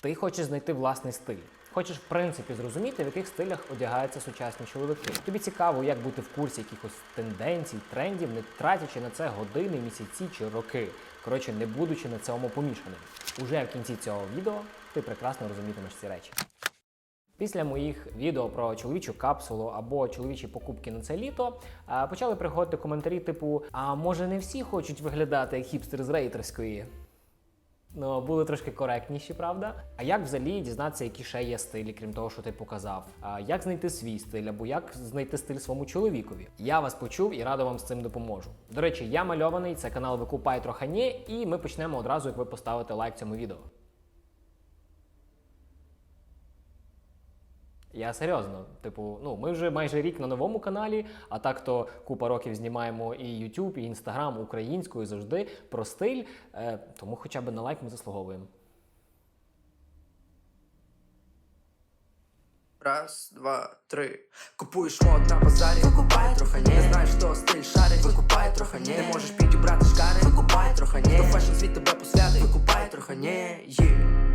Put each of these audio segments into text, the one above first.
Ти хочеш знайти власний стиль. Хочеш, в принципі, зрозуміти, в яких стилях одягаються сучасні чоловіки. Тобі цікаво, як бути в курсі якихось тенденцій, трендів, не тратячи на це години, місяці чи роки. Коротше, не будучи на цьому помішаним. Уже в кінці цього відео ти прекрасно розумітимеш ці речі. Після моїх відео про чоловічу капсулу або чоловічі покупки на це літо почали приходити коментарі, типу: А може не всі хочуть виглядати як хіпстер з рейтерської? Ну, були трошки коректніші, правда? А як взагалі дізнатися, які ще є стилі, крім того, що ти показав? А як знайти свій стиль, або як знайти стиль своєму чоловікові? Я вас почув і радо вам з цим допоможу. До речі, я мальований, це канал Викупай Трохані, і ми почнемо одразу, як ви поставите лайк цьому відео. Я серйозно, типу, ну ми вже майже рік на новому каналі, а так то купа років знімаємо і YouTube, і Instagram українською завжди про стиль. Е, тому хоча б на лайк ми заслуговуємо. Раз, два, три. Купуєш мод на базарі, викупай трохи не знаєш, що стиль шарить, викупай трохи не можеш підібрати шкари, викупай трохи не фешн світ тебе посвятить, викупай трохи не Е,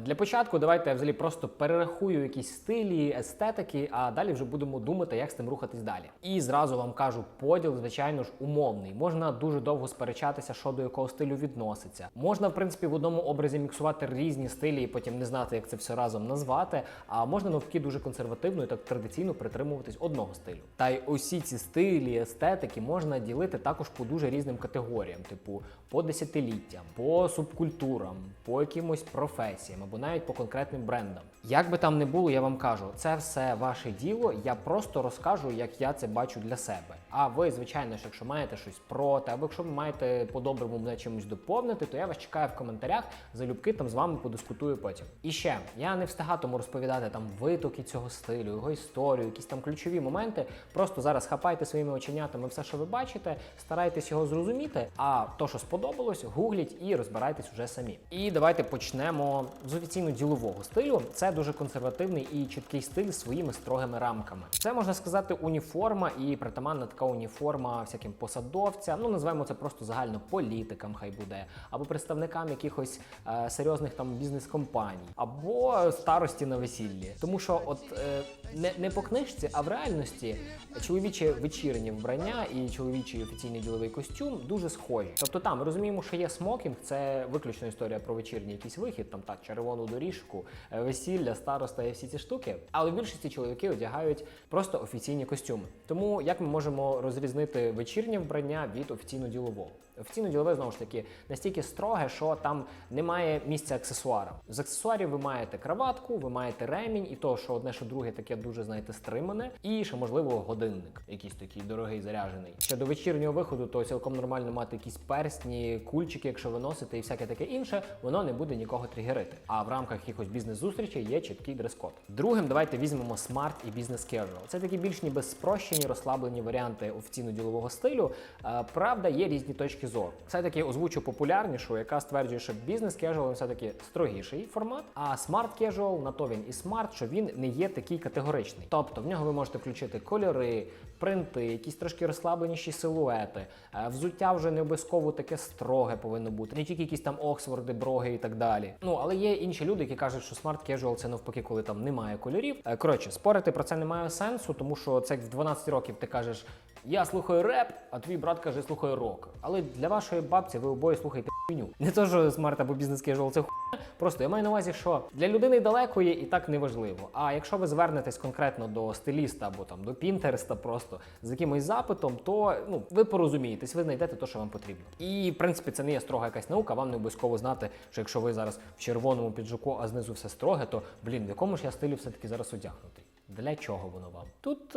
Для початку давайте я взагалі просто перерахую якісь стилі, естетики, а далі вже будемо думати, як з тим рухатись далі. І зразу вам кажу, поділ, звичайно ж, умовний. Можна дуже довго сперечатися, що до якого стилю відноситься. Можна, в принципі, в одному образі міксувати різні стилі і потім не знати, як це все разом назвати. А можна навпаки дуже консервативно і так традиційно притримуватись одного стилю. Та й усі ці стилі, естетики можна ділити також по дуже різним категоріям, типу по десятиліттям, по субкультурам, по якимось професіям або навіть по конкретним брендам. Як би там не було, я вам кажу, це все ваше діло. Я просто розкажу, як я це бачу для себе. А ви, звичайно ж, якщо маєте щось проти, або якщо ви маєте по-доброму мене чимось доповнити, то я вас чекаю в коментарях. Залюбки там з вами подискутую потім. І ще я не встигатиму розповідати там витоки цього стилю, його історію, якісь там ключові моменти. Просто зараз хапайте своїми оченятами все, що ви бачите, старайтесь його зрозуміти. А то, що сподобалось, гугліть і розбирайтесь уже самі. І давайте почнемо з офіційно ділового стилю. Це дуже консервативний і чіткий стиль з своїми строгими рамками. Це можна сказати уніформа і притаманна така уніформа всяким посадовцям. Ну називаємо це просто загально політикам, хай буде, або представникам якихось е, серйозних там бізнес-компаній, або старості на весіллі. Тому що, от е, не, не по книжці, а в реальності чоловіче вечірнє вбрання і чоловічий офіційний діловий костюм дуже схожі. Тобто там розуміємо, що є смокінг, це виключно історія про вечірній якийсь вихід, там так, червону доріжку, е, весілля, староста і всі ці штуки. Але в більшості чоловіки одягають просто офіційні костюми. Тому як ми можемо розрізнити вечірнє вбрання від офіційно ділового? Офіційно ділове знову ж таки настільки строге, що там немає місця аксесуарам. З аксесуарів ви маєте краватку, ви маєте ремінь, і то, що одне, що друге таке дуже, знаєте, стримане, і ще можливо годинник, якийсь такий дорогий заряджений. Ще до вечірнього виходу, то цілком нормально мати якісь персні, кульчики, якщо ви носите, і всяке таке інше, воно не буде нікого тригерити. А в рамках якихось бізнес-зустрічей є чіткий дрес-код. Другим давайте візьмемо смарт і бізнес casual. Це такі більш ніби спрощені, розслаблені варіанти офіційно-ділового стилю. Е, Правда, є різні точки зору. Все-таки озвучу популярнішу, яка стверджує, що бізнес casual все-таки строгіший формат, а смарт casual на то він і смарт, що він не є такий категоричний. Тобто в нього ви можете включити кольори, принти, якісь трошки розслабленіші силуети. Е, Взуття вже не обов'язково таке строге повинно бути, не тільки якісь там Оксфорди, броги і так далі. Ну але є інші люди, які кажуть, що смарт casual це навпаки, коли там немає кольорів. Е, Коротше, спорити про це немає сенсу, тому що це як в 12 років ти кажеш. Я слухаю реп, а твій брат каже, слухає рок. Але для вашої бабці ви обоє слухаєте хуйню. Не то, що смарт або бізнес кежуал це хуйня. Просто я маю на увазі, що для людини далекої і так не важливо. А якщо ви звернетесь конкретно до стиліста або там до Пінтереста, просто з якимось запитом, то ну ви порозумієтесь, ви знайдете те, що вам потрібно. І в принципі це не є строга якась наука. Вам не обов'язково знати, що якщо ви зараз в червоному піджаку, а знизу все строге, то блін, в якому ж я стилі все таки зараз одягнутий? Для чого воно вам? Тут.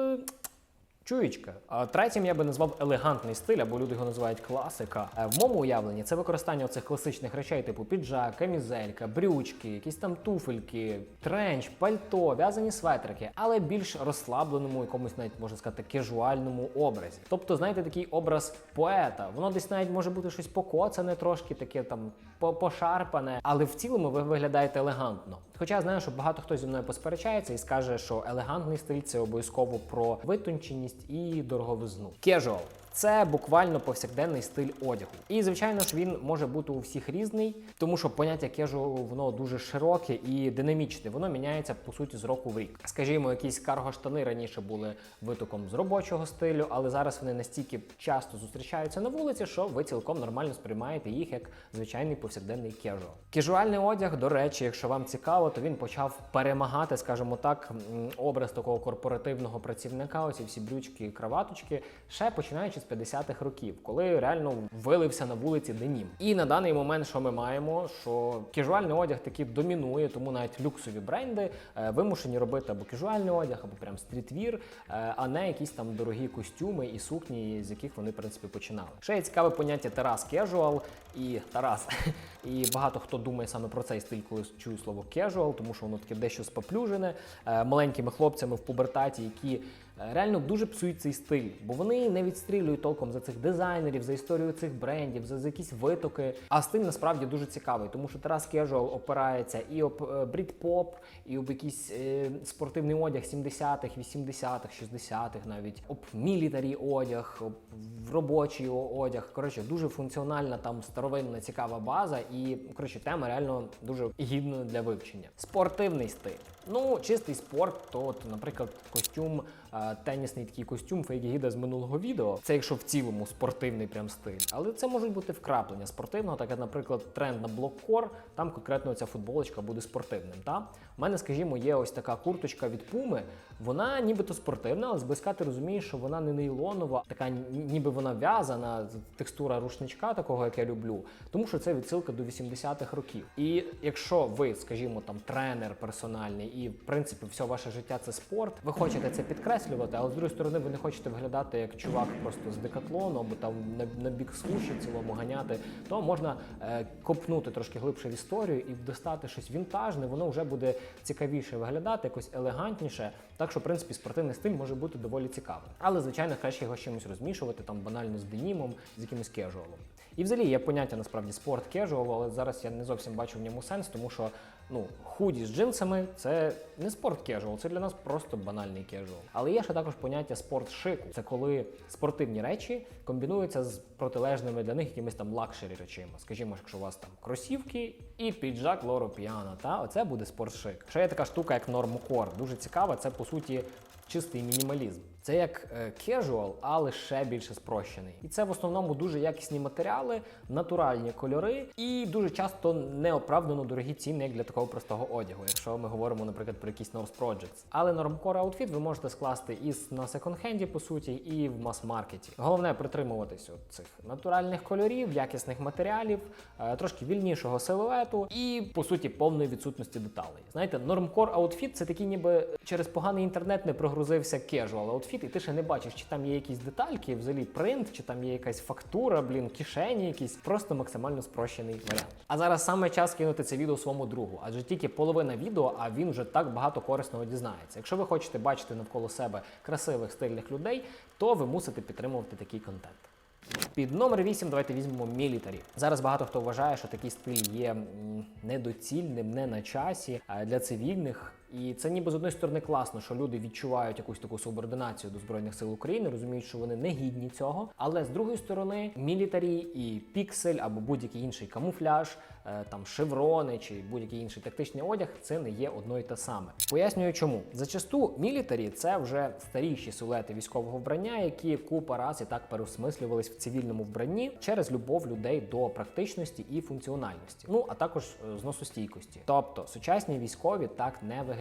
Чуєчка. Третім я би назвав елегантний стиль, або люди його називають класика. Е, В моєму уявленні це використання цих класичних речей, типу піджак, камізелька, брючки, якісь там туфельки, тренч, пальто, в'язані светрики, але більш розслабленому, якомусь навіть можна сказати, кежуальному образі. Тобто, знаєте, такий образ поета. Воно десь навіть може бути щось покоцане, трошки таке там пошарпане, але в цілому ви виглядаєте елегантно. Хоча я знаю, що багато хто зі мною посперечається і скаже, що елегантний стиль це обов'язково про витонченість і дороговизну. Casual. Це буквально повсякденний стиль одягу. І звичайно ж він може бути у всіх різний, тому що поняття casual, воно дуже широке і динамічне. Воно міняється по суті з року в рік. Скажімо, якісь карго-штани раніше були витоком з робочого стилю, але зараз вони настільки часто зустрічаються на вулиці, що ви цілком нормально сприймаєте їх як звичайний повсякденний кежуал. Кежуальний одяг, до речі, якщо вам цікаво, то він почав перемагати, скажімо так, образ такого корпоративного працівника. Оці всі брючки і краваточки, ще починаючи з 50-х років, коли реально вилився на вулиці денім. І на даний момент, що ми маємо, що кежуальний одяг таки домінує, тому навіть люксові бренди е, вимушені робити або кежуальний одяг, або прям стрітвір, е, а не якісь там дорогі костюми і сукні, з яких вони в принципі починали. Ще є цікаве поняття Тарас Кежуал і Тарас. І багато хто думає саме про цей стиль, коли чує слово casual, тому що воно таке дещо споплюжене е, маленькими хлопцями в пубертаті, які реально дуже псують цей стиль, бо вони не відстрілюють толком за цих дизайнерів, за історію цих брендів, за, якісь витоки. А стиль насправді дуже цікавий, тому що Тарас Кежуал опирається і об е, брід-поп, і об якийсь е, спортивний одяг 70-х, 80-х, 60-х навіть, об мілітарі одяг, об робочий одяг. Коротше, дуже функціональна там старовинна цікава база, і коротше, тема реально дуже гідна для вивчення. Спортивний стиль. Ну, чистий спорт, то, от, наприклад, костюм, е, тенісний такий костюм Фейгігіда з минулого відео. Це якщо в цілому спортивний прям стиль. Але це можуть бути вкраплення спортивного, так як, наприклад, тренд на блоккор, там конкретно ця футболочка буде спортивним. Та? У мене, скажімо, є ось така курточка від Пуми. Вона нібито спортивна, але зблизька ти розумієш, що вона не нейлонова, така ні- ніби вона в'язана, текстура рушничка, такого, як я люблю, тому що це відсилка до 80-х років. І якщо ви, скажімо, там тренер персональний, і в принципі все ваше життя це спорт, ви хочете це підкреслювати, але з другої сторони, ви не хочете виглядати як чувак просто з декатлону або там на, на бік суші цілому ганяти, то можна е, копнути трошки глибше в історію і достати щось вінтажне, воно вже буде цікавіше виглядати, якось елегантніше. Так що, в принципі, спортивний стиль може бути доволі цікавим. Але, звичайно, краще його чимось розмішувати, там банально з денімом, з якимось кежуалом. І взагалі є поняття насправді спорт кежуал, але зараз я не зовсім бачу в ньому сенс, тому що ну худі з джинсами це не спорт кежуал, це для нас просто банальний кежуал. Але є ще також поняття спорт шику. Це коли спортивні речі комбінуються з протилежними для них якимись там лакшері речима. Скажімо, якщо у вас там кросівки і піджак Лоро Піано, та оце буде спорт шик. Ще є така штука, як нормкор. Дуже цікава. Це по суті чистий мінімалізм. Це як casual, але ще більше спрощений. І це в основному дуже якісні матеріали, натуральні кольори і дуже часто неоправдано дорогі ціни, як для такого простого одягу, якщо ми говоримо, наприклад, про якісь North Projects. Але нормкор аутфіт ви можете скласти і на секонд-хенді, по суті, і в мас-маркеті. Головне притримуватись от цих натуральних кольорів, якісних матеріалів, е, трошки вільнішого силуету і, по суті, повної відсутності деталей. Знаєте, нормкор аутфіт це такий, ніби через поганий інтернет не прогрузився кежуал аутфіт, і ти ще не бачиш, чи там є якісь детальки, взагалі принт, чи там є якась фактура, блін, кишені якісь. Просто максимально спрощений варіант. А зараз саме час кинути це відео своєму другу, адже тільки половина відео, а він вже так багато корисного дізнається. Якщо ви хочете бачити навколо себе красивих стильних людей, то ви мусите підтримувати такий контент. Під номер 8 давайте візьмемо мілітарі. Зараз багато хто вважає, що такий стиль є недоцільним, не на часі для цивільних. І це ніби з одної сторони класно, що люди відчувають якусь таку субординацію до збройних сил України, розуміють, що вони не гідні цього. Але з другої сторони, мілітарі і піксель або будь-який інший камуфляж, е, там шеврони чи будь-який інший тактичний одяг це не є одно й те саме. Пояснюю, чому зачасту мілітарі це вже старіші силуети військового вбрання, які купа раз і так переосмислювались в цивільному вбранні через любов людей до практичності і функціональності, ну а також е, зносостійкості. Тобто сучасні військові так не виглядають.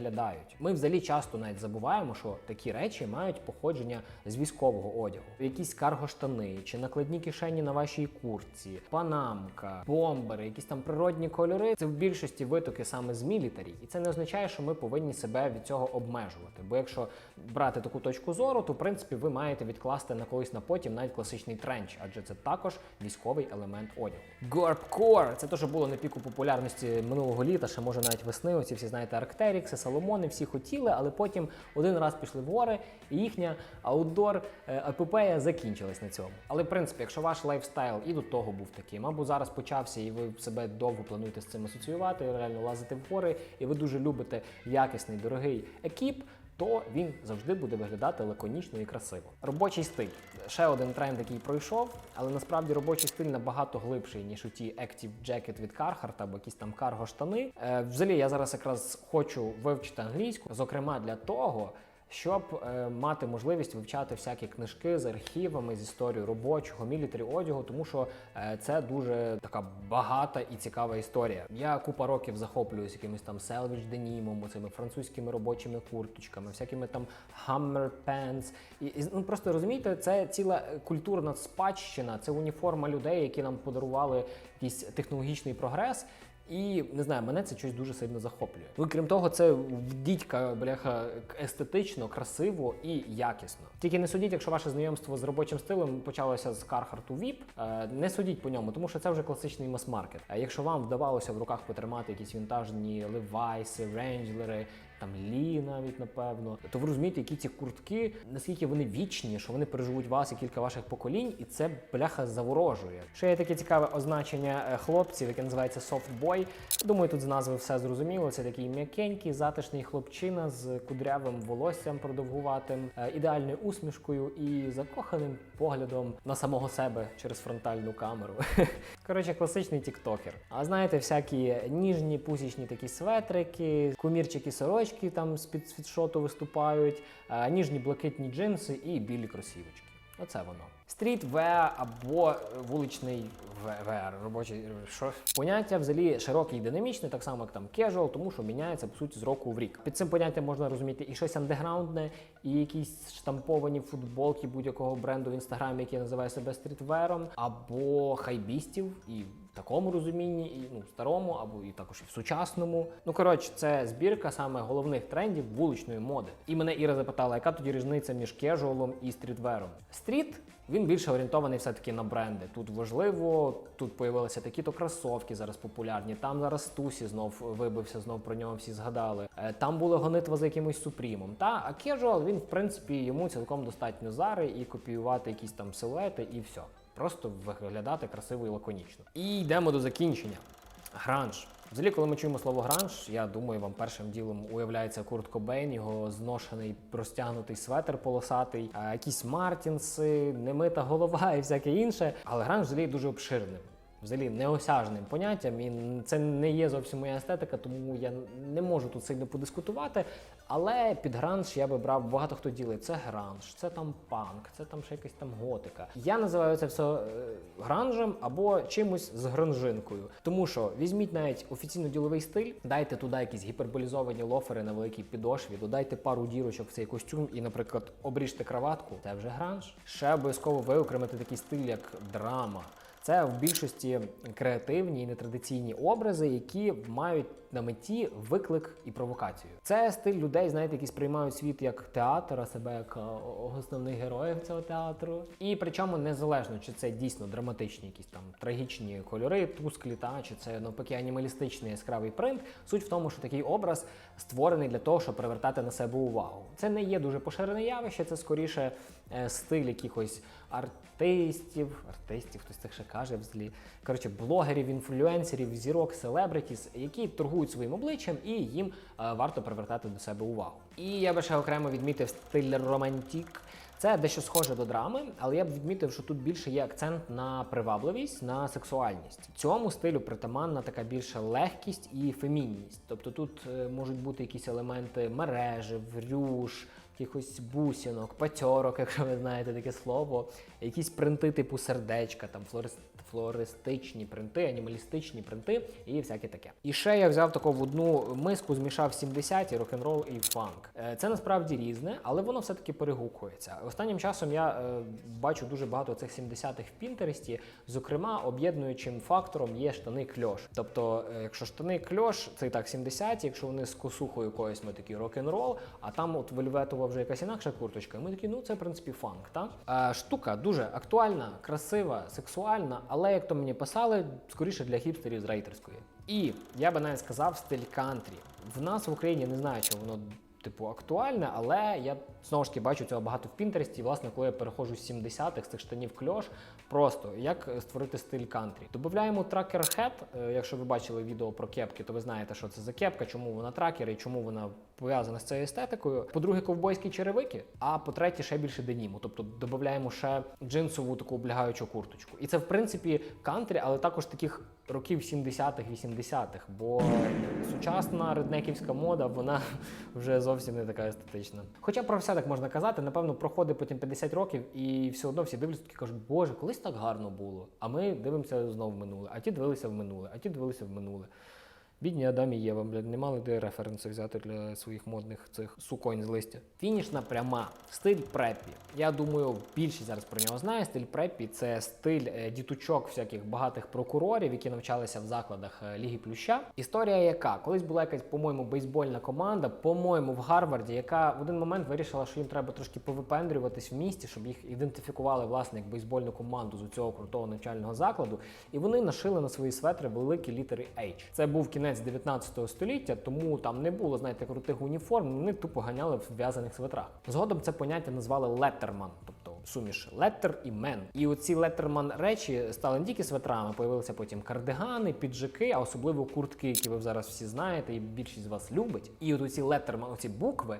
Ми взагалі часто навіть забуваємо, що такі речі мають походження з військового одягу. Якісь карго-штани чи накладні кишені на вашій куртці, панамка, бомбери, якісь там природні кольори. Це в більшості витоки саме з мілітарі, і це не означає, що ми повинні себе від цього обмежувати. Бо якщо брати таку точку зору, то в принципі ви маєте відкласти на колись на потім навіть класичний тренч, адже це також військовий елемент одягу. Горбкор це теж було на піку популярності минулого літа, ще може навіть весни. Оці всі знаєте, Арктерікси, Соломони, всі хотіли, але потім один раз пішли в гори, і їхня аутдор е, епопея закінчилась на цьому. Але в принципі, якщо ваш лайфстайл і до того був таким, або зараз почався, і ви себе довго плануєте з цим асоціювати, реально лазити в гори, і ви дуже любите якісний дорогий екіп. То він завжди буде виглядати лаконічно і красиво. Робочий стиль ще один тренд, який пройшов, але насправді робочий стиль набагато глибший, ніж у ті Active Jacket від Carhartt або якісь там карго штани. Е, взагалі, я зараз якраз хочу вивчити англійську, зокрема для того. Щоб е, мати можливість вивчати всякі книжки з архівами, з історією робочого, мілітарі одягу, тому що е, це дуже така багата і цікава історія. Я купа років захоплююсь якимось там селвіч денімом, цими французькими робочими курточками, всякими там hammer pants. І, і ну просто розумієте, це ціла культурна спадщина, це уніформа людей, які нам подарували якийсь технологічний прогрес. І не знаю, мене це щось дуже сильно захоплює. Ну крім того, це в дідька бляха естетично, красиво і якісно. Тільки не судіть, якщо ваше знайомство з робочим стилем почалося з Carhartt VIP, е, не судіть по ньому, тому що це вже класичний мас-маркет. А якщо вам вдавалося в руках потримати якісь вінтажні левайси, рейнджлери, там лі навіть напевно, то ви розумієте, які ці куртки, наскільки вони вічні, що вони переживуть вас і кілька ваших поколінь, і це бляха заворожує. Ще є таке цікаве означення е, хлопців, яке називається boy. Думаю, тут з назви все зрозуміло. Це такий м'якенький, затишний хлопчина з кудрявим волоссям продовгуватим, е, ідеальною усмішкою і закоханим поглядом на самого себе через фронтальну камеру. Коротше, класичний тіктокер. А знаєте, всякі ніжні пусічні такі светрики, кумірчики сорочки там з-під світшоту виступають, е, ніжні блакитні джинси і білі кросівочки. Оце воно. Стріт веа або вуличний веар, робочий що поняття взагалі широке і динамічне, так само як там casual, тому що міняється по суті з року в рік. Під цим поняттям можна розуміти і щось андеграундне, і якісь штамповані футболки будь-якого бренду в інстаграмі, який називає себе стрітвером, або хайбістів і. Такому розумінні, і ну старому, або і також і в сучасному. Ну коротше, це збірка саме головних трендів вуличної моди. І мене Іра запитала, яка тоді різниця між кежуалом і стрітвером. Стріт він більше орієнтований все-таки на бренди. Тут важливо, тут появилися такі-то кросовки зараз популярні. Там зараз Тусі знов вибився, знов про нього всі згадали. Е, Там була гонитва за якимось супрімом. Та а кежуал він, в принципі, йому цілком достатньо зари і копіювати якісь там силуети, і все. Просто виглядати красиво і лаконічно. І йдемо до закінчення. Гранж. Взагалі, коли ми чуємо слово гранж, я думаю, вам першим ділом уявляється Курт Кобейн, його зношений простягнутий светр полосатий, якісь мартінси, немита голова і всяке інше. Але гранж взагалі дуже обширним. Взагалі неосяжним поняттям, і це не є зовсім моя естетика, тому я не можу тут сильно подискутувати. Але під гранж я би брав багато хто ділить. Це гранж, це там панк, це там ще якась там готика. Я називаю це все е, гранжем або чимось з гранжинкою. Тому що візьміть навіть офіційно діловий стиль, дайте туди якісь гіперболізовані лофери на великій підошві, додайте пару дірочок в цей костюм і, наприклад, обріжте краватку. Це вже гранж. Ще обов'язково виокремити такий стиль, як драма. Це в більшості креативні і нетрадиційні образи, які мають на меті виклик і провокацію. Це стиль людей, знаєте, які сприймають світ як театр, а себе як е, основних героїв цього театру. І причому незалежно, чи це дійсно драматичні, якісь там трагічні кольори, тусклі, та чи це навпаки анімалістичний яскравий принт. Суть в тому, що такий образ створений для того, щоб привертати на себе увагу. Це не є дуже поширене явище, це скоріше е, стиль якихось артистів, артистів, хтось так ще каже взагалі. Коротше, блогерів, інфлюенсерів, зірок, селебритіс, які торгують своїм обличчям, і їм е, варто привертати до себе увагу. І я би ще окремо відмітив стиль романтік. Це дещо схоже до драми, але я б відмітив, що тут більше є акцент на привабливість, на сексуальність. Цьому стилю притаманна така більша легкість і фемінність. Тобто тут е, можуть бути якісь елементи мережі, рюш, якихось бусинок, патьорок, якщо ви знаєте таке слово, якісь принти типу сердечка, там флорист, флористичні принти, анімалістичні принти і всяке таке. І ще я взяв таку в одну миску, змішав 70-ті, рок-н-рол і фанк. Е, Це насправді різне, але воно все-таки перегукується. Останнім часом я е, бачу дуже багато цих 70-х в Пінтересті. Зокрема, об'єднуючим фактором є штани кльош. Тобто, е, якщо штани кльош, це і так 70-ті, якщо вони з косухою якоюсь, ми такі рок-н-рол, а там от вельветова вже якась інакша курточка. Ми такі, ну це в принципі фанк. Та? Е, штука дуже актуальна, красива, сексуальна, але як то мені писали, скоріше для хіпстерів з рейтерської. І я би навіть сказав стиль кантрі. В нас в Україні не знаю, чи воно типу актуальне, але я знову ж таки бачу цього багато в Пінтересті. Власне, коли я переходжу з 70-х з цих штанів кльош, просто як створити стиль кантрі. Додаємо тракер. Е, Якщо ви бачили відео про кепки, то ви знаєте, що це за кепка, чому вона тракер і чому вона пов'язана з цією естетикою. По-друге, ковбойські черевики. А по-третє, ще більше деніму. Тобто додаємо ще джинсову таку облягаючу курточку. І це в принципі кантрі, але також таких років 70-х, 80-х. Бо сучасна реднеківська мода, вона вже зовсім не така естетична. Хоча про все так можна казати, напевно, проходить потім 50 років, і все одно всі дивляться і кажуть, боже, колись так гарно було. А ми дивимося знову в минуле. А ті дивилися в минуле, а ті дивилися в минуле. Бідні Адам і Єва, блядь, не мали де референси взяти для своїх модних цих суконь з листя. Фінішна пряма, стиль преппі. Я думаю, більшість зараз про нього знає. Стиль преппі це стиль е, діточок всяких багатих прокурорів, які навчалися в закладах е, Ліги Плюща. Історія яка? Колись була якась, по-моєму, бейсбольна команда, по-моєму, в Гарварді, яка в один момент вирішила, що їм треба трошки повипендрюватись в місті, щоб їх ідентифікували власне як бейсбольну команду з цього крутого навчального закладу. І вони нашили на свої светри великі літери H. Це був кінець 19 століття, тому там не було, знаєте, крутих уніформ. Вони тупо ганяли в в'язаних светрах. Згодом це поняття назвали леттерман, тобто суміш леттер і мен. І оці леттерман речі стали не тільки светрами, появилися потім кардигани, піджаки, а особливо куртки, які ви зараз всі знаєте, і більшість з вас любить. І от оці леттерман, оці букви,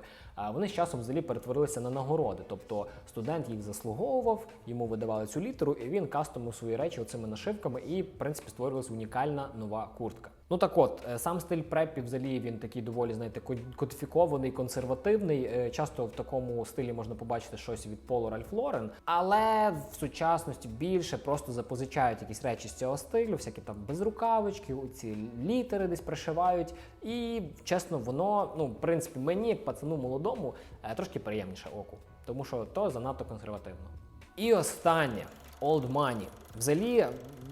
вони з часом взагалі перетворилися на нагороди. Тобто студент їх заслуговував, йому видавали цю літеру, і він кастомив свої речі оцими нашивками, і в принципі створилася унікальна нова куртка. Ну так от, е, сам стиль преппі взагалі він такий доволі, знаєте, ко- кодифікований, консервативний. Е, Часто в такому стилі можна побачити щось від Полу Ральф Лорен, але в сучасності більше просто запозичають якісь речі з цього стилю, всякі там безрукавички, ці літери десь пришивають. І чесно, воно, ну, в принципі, мені, пацану молодому, е, трошки приємніше оку, тому що то занадто консервативно. І останнє Old Money. Взагалі,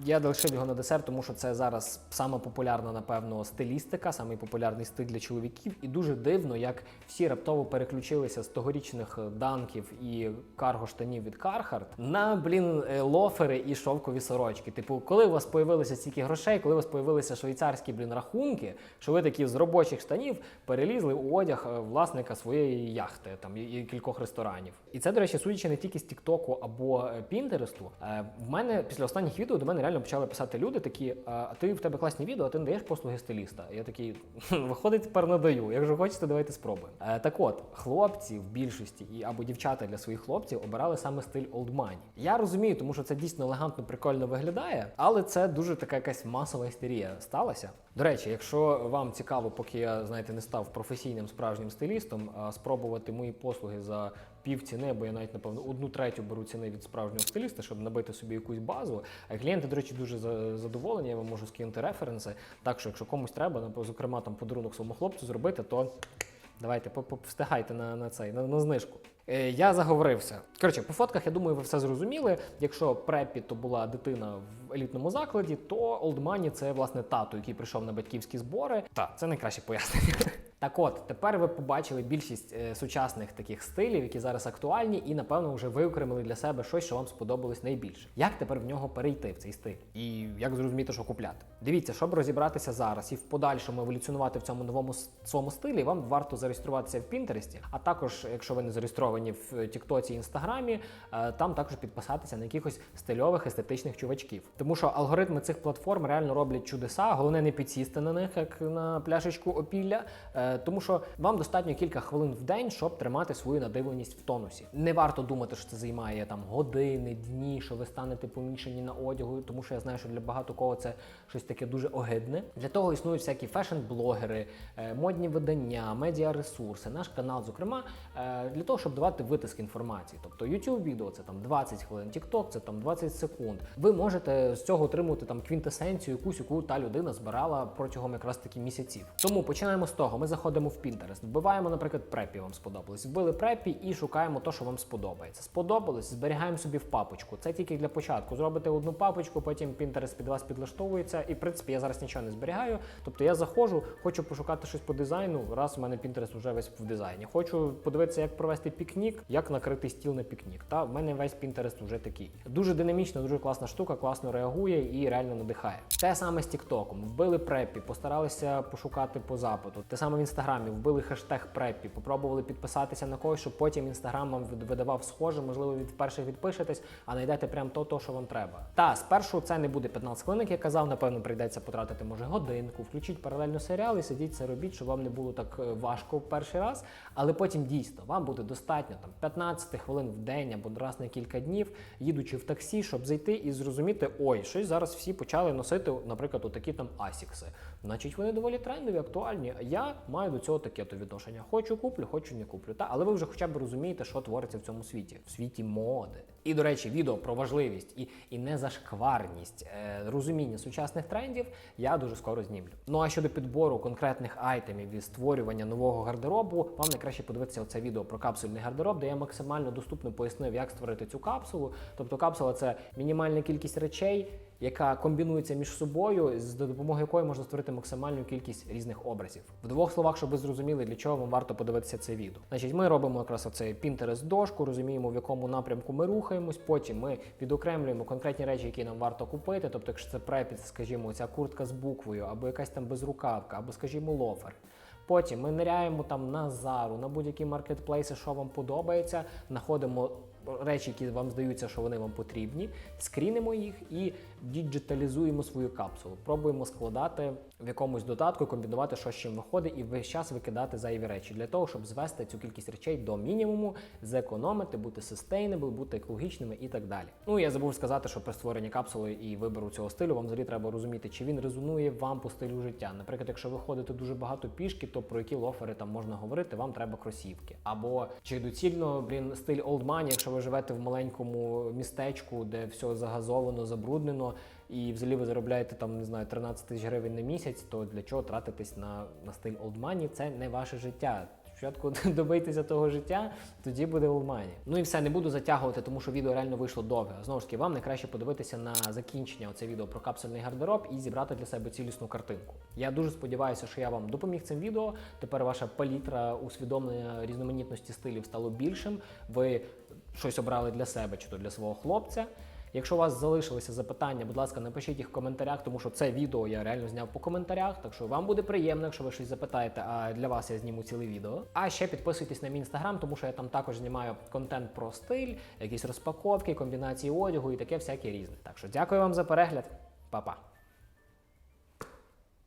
я лишив його на десерт, тому що це зараз саме популярна, напевно, стилістика, самий популярний стиль для чоловіків. І дуже дивно, як всі раптово переключилися з тогорічних е, данків і карго штанів від Carhartt на блін е, лофери і шовкові сорочки. Типу, коли у вас появилося стільки грошей, коли у вас появилися швейцарські блін рахунки, що ви такі з робочих штанів перелізли у одяг е, власника своєї яхти там і, кількох ресторанів. І це, до речі, судячи не тільки з Тіктоку або Пінтересту. В мене після останніх відео до мене реально почали писати люди такі: а ти в тебе класні відео, а ти не даєш послуги стиліста. Я такий, виходить, тепер надаю. Якщо хочете, давайте спробуємо. Е, Так от, хлопці в більшості і або дівчата для своїх хлопців обирали саме стиль Money. Я розумію, тому що це дійсно елегантно, прикольно виглядає, але це дуже така якась масова істерія сталася. До речі, якщо вам цікаво, поки я знаєте не став професійним справжнім стилістом, спробувати мої послуги за пів ціни, бо я навіть напевно одну третю беру ціни від справжнього стиліста, щоб набити собі якусь базу. А клієнти, до речі, дуже задоволені. Я вам можу скинути референси. Так що, якщо комусь треба, зокрема там подарунок своєму хлопцю зробити, то давайте встигайте на, на цей на, на знижку. Е, Я заговорився. Коротше, по фотках, я думаю, ви все зрозуміли. Якщо препі то була дитина в елітному закладі, то Money – це власне тато, який прийшов на батьківські збори. Так, це найкраще пояснення. Так от, тепер ви побачили більшість е, сучасних таких стилів, які зараз актуальні, і напевно вже виокремили для себе щось, що вам сподобалось найбільше. Як тепер в нього перейти в цей стиль? І як зрозуміти, що купляти? Дивіться, щоб розібратися зараз і в подальшому еволюціонувати в цьому новому своєму стилі, вам варто зареєструватися в Пінтересті, а також, якщо ви не зареєстровані в Тіктоці і Інстаграмі, е, там також підписатися на якихось стильових естетичних чувачків. Тому що алгоритми цих платформ реально роблять чудеса. Головне не підсісти на них, як на пляшечку опілля. Е, Тому що вам достатньо кілька хвилин в день, щоб тримати свою надивленість в тонусі. Не варто думати, що це займає там години, дні, що ви станете помішані на одягу, тому що я знаю, що для багато кого це щось таке дуже огидне. Для того існують всякі фешн-блогери, е, модні видання, медіаресурси, наш канал, зокрема, е, для того, щоб давати витиск інформації. Тобто YouTube відео це там 20 хвилин, TikTok це там 20 секунд. Ви можете з цього отримувати там квінтесенцію, якусь яку та людина збирала протягом якраз таки місяців. Тому починаємо з того. Ми заходимо в Pinterest, вбиваємо, наприклад, препі вам сподобалось. Вбили препі і шукаємо те, що вам сподобається. Сподобалось, зберігаємо собі в папочку. Це тільки для початку. Зробите одну папочку, потім Pinterest під вас підлаштовується. І в принципі я зараз нічого не зберігаю. Тобто я заходжу, хочу пошукати щось по дизайну. Раз у мене Pinterest вже весь в дизайні. Хочу подивитися, як провести пікнік, як накрити стіл на пікнік. Та в мене весь Pinterest вже такий. Дуже динамічна, дуже класна штука, класно реагує і реально надихає. Те саме з TikTok. Вбили препі, постаралися пошукати по запиту. Те саме інстаграмі, вбили хештег преппі, попробували підписатися на когось, щоб потім інстаграм вам видавав схоже, можливо, від вперше відпишетесь, а знайдете прям то, то, що вам треба. Та спершу це не буде 15 хвилин, я казав. Напевно, прийдеться потратити може годинку, включіть паралельно серіал і сидіть це робіть, щоб вам не було так е, важко в перший раз. Але потім дійсно вам буде достатньо там 15 хвилин в день або раз на кілька днів, їдучи в таксі, щоб зайти і зрозуміти, ой, щось зараз всі почали носити, наприклад, отакі там асікси. Значить, вони доволі трендові, актуальні. Я маю до цього таке то відношення. Хочу куплю, хочу не куплю. Та але ви вже хоча б розумієте, що твориться в цьому світі, в світі моди. І до речі, відео про важливість і, і незашкварність е, розуміння сучасних трендів я дуже скоро знімлю. Ну а щодо підбору конкретних айтемів і створювання нового гардеробу, вам найкраще подивитися оце відео про капсульний гардероб, де я максимально доступно пояснив, як створити цю капсулу. Тобто капсула це мінімальна кількість речей, яка комбінується між собою, з допомогою якої можна створити максимальну кількість різних образів. В двох словах, щоб ви зрозуміли, для чого вам варто подивитися це відео. Значить, ми робимо якраз оцей Pinterest дошку, розуміємо, в якому напрямку ми рухаємось. Потім ми відокремлюємо конкретні речі, які нам варто купити. Тобто, якщо це препід, скажімо, ця куртка з буквою, або якась там безрукавка, або, скажімо, лофер. Потім ми ниряємо там на зару, на будь-які маркетплейси, що вам подобається, знаходимо речі, які вам здаються, що вони вам потрібні, скрінимо їх і діджиталізуємо свою капсулу. Пробуємо складати в якомусь додатку, комбінувати, що з чим виходить, і весь час викидати зайві речі для того, щоб звести цю кількість речей до мінімуму, зекономити, бути sustainable, бути екологічними і так далі. Ну я забув сказати, що при створенні капсули і вибору цього стилю вам взагалі треба розуміти, чи він резонує вам по стилю життя. Наприклад, якщо ви ходите дуже багато пішки, то про які лофери там можна говорити, вам треба кросівки. Або чи доцільно блін стиль old money, якщо ви живете в маленькому містечку, де все загазовано, забруднено, і взагалі ви заробляєте там не знаю 13 тисяч гривень на місяць, то для чого тратитись на, на стиль money? Це не ваше життя. Спочатку добийтеся того життя, тоді буде money. Ну і все, не буду затягувати, тому що відео реально вийшло довге. Знову ж таки, вам найкраще подивитися на закінчення оце відео про капсульний гардероб і зібрати для себе цілісну картинку. Я дуже сподіваюся, що я вам допоміг цим відео. Тепер ваша палітра усвідомлення різноманітності стилів стало більшим. Ви щось обрали для себе чи то для свого хлопця. Якщо у вас залишилися запитання, будь ласка, напишіть їх в коментарях, тому що це відео я реально зняв по коментарях. Так що вам буде приємно, якщо ви щось запитаєте, а для вас я зніму ціле відео. А ще підписуйтесь на мій інстаграм, тому що я там також знімаю контент про стиль, якісь розпаковки, комбінації одягу і таке всяке різне. Так що дякую вам за перегляд, Па-па.